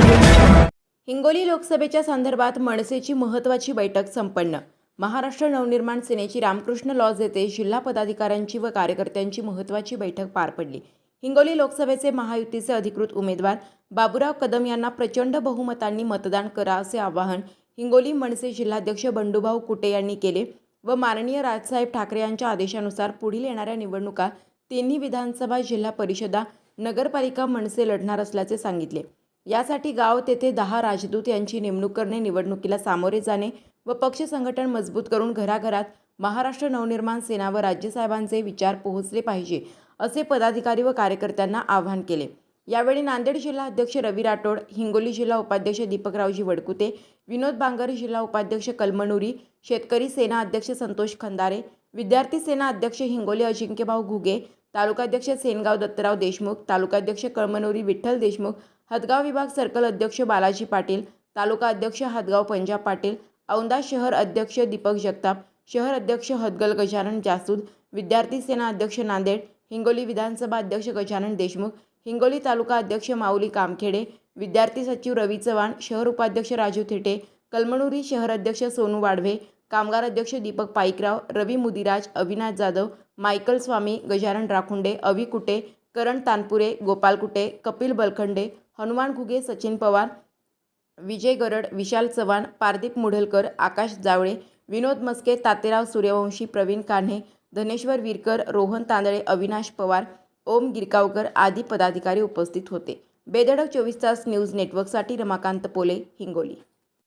हिंगोली लोकसभेच्या संदर्भात मनसेची महत्त्वाची बैठक संपन्न. महाराष्ट्र नवनिर्माण सेनेची रामकृष्ण लॉज येथे जिल्हा पदाधिकाऱ्यांची व कार्यकर्त्यांची महत्त्वाची बैठक पार पडली. हिंगोली लोकसभेचे महायुतीचे अधिकृत उमेदवार बाबुराव कदम यांना प्रचंड बहुमतांनी मतदान करा असे आवाहन हिंगोली मनसे जिल्हाध्यक्ष बंडूभाऊ कुटे यांनी केले व माननीय राजसाहेब ठाकरे यांच्या आदेशानुसार पुढील येणाऱ्या निवडणुका तिन्ही विधानसभा जिल्हा परिषदा नगरपालिका मनसे लढणार असल्याचे सांगितले. यासाठी गाव तेथे दहा राजदूत यांची नेमणूक करणे निवडणुकीला सामोरे जाणे व पक्ष संघटन मजबूत करून घराघरात महाराष्ट्र नवनिर्माण सेना व राज्यसाहेबांचे विचार पोहोचले पाहिजे असे पदाधिकारी व कार्यकर्त्यांना आवाहन केले. यावेळी नांदेड जिल्हा अध्यक्ष रवी राठोड हिंगोली जिल्हा उपाध्यक्ष दीपकरावजी वडकुते विनोद बांगर जिल्हा उपाध्यक्ष कलमनुरी शेतकरी सेना अध्यक्ष संतोष खंदारे विद्यार्थी सेना अध्यक्ष हिंगोली अजिंक्यभाऊ घुगे तालुकाध्यक्ष सेनगाव दत्तराव देशमुख तालुकाध्यक्ष कळमनुरी विठ्ठल देशमुख हदगाव विभाग सर्कल अध्यक्ष बालाजी पाटील तालुका अध्यक्ष हदगाव पंजाब पाटील औंदा शहर अध्यक्ष दीपक जगताप शहर अध्यक्ष हदगल गजानन जासूद विद्यार्थी सेना अध्यक्ष नांदेड हिंगोली विधानसभा अध्यक्ष गजानन देशमुख हिंगोली तालुका अध्यक्ष माऊली कामखेडे विद्यार्थी सचिव रवी चव्हाण शहर उपाध्यक्ष राजू थेटे कलमणुरी शहर अध्यक्ष सोनू वाढवे कामगार अध्यक्ष दीपक पाईकराव रवी मुदिराज अविनाश जाधव मायकल स्वामी गजानन राखुंडे अवी कुटे करण तानपुरे गोपाल कुटे कपिल बलखंडे हनुमान घुगे सचिन पवार विजय गरड विशाल चव्हाण पारदीप मुढलकर आकाश जावळे विनोद मस्के तातेराव सूर्यवंशी प्रवीण कान्हे धनेश्वर विरकर रोहन तांदळे अविनाश पवार ओम गिरकावकर आदी पदाधिकारी उपस्थित होते. बेधडक चोवीस तास न्यूज नेटवर्कसाठी रमाकांत पोले हिंगोली.